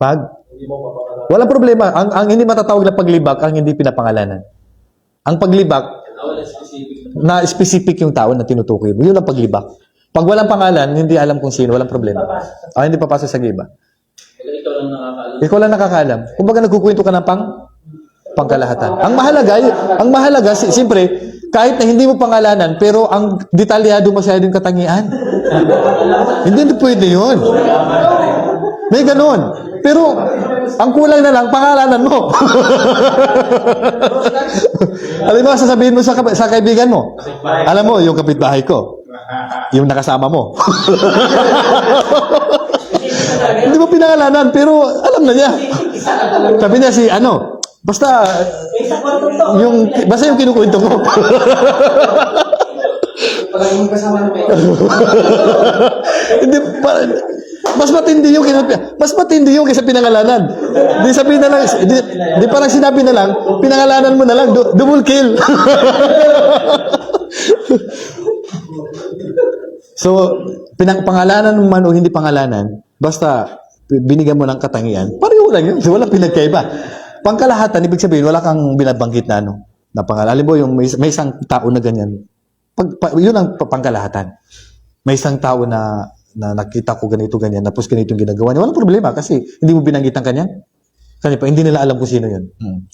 Pag? Walang problema. Ang, ang hindi matatawag na paglibak, ang hindi pinapangalanan. Ang paglibak, na specific yung tao na tinutukoy mo. Yun ang paglibak. Pag walang pangalan, hindi alam kung sino, walang problema. Ah, hindi papasok sa giba. Ikaw lang nakakaalam. Ikaw lang nakakaalam. Kumbaga nagkukwento ka ng pang pangkalahatan. Ang mahalaga, ang mahalaga, si- siyempre, kahit na hindi mo pangalanan, pero ang detalyado masyado yung katangian. hindi na pwede yun. May ganun. Pero, ang kulang na lang, pangalanan mo. Alam mo, sasabihin mo sa, sa kaibigan mo, alam mo, yung kapitbahay ko, yung nakasama mo. Hindi mo pinangalanan, pero alam na niya. Sabi niya si ano, basta yung basta yung kinukwento ko. Palaging kasama na kayo. Hindi pa, mas matindi yung kinap- mas matindi yung kaysa pinangalanan. Di sabihin na lang, di, di parang sinabi na lang, pinangalanan mo na lang, du- double kill. so, pinang pangalanan man o hindi pangalanan, basta binigyan mo ng katangian, pareho lang yun. So, walang pinagkaiba. Pangkalahatan, ibig sabihin, wala kang binabanggit na ano, na pangalan. Alam mo, yung may, may isang tao na ganyan, pag, pa- yun ang pa- pangkalahatan. May isang tao na na nakita ko ganito ganyan, tapos ganito yung ginagawa niya. Walang problema kasi hindi mo binanggit ang kanya. Kasi pa, hindi nila alam kung sino yun. Hmm.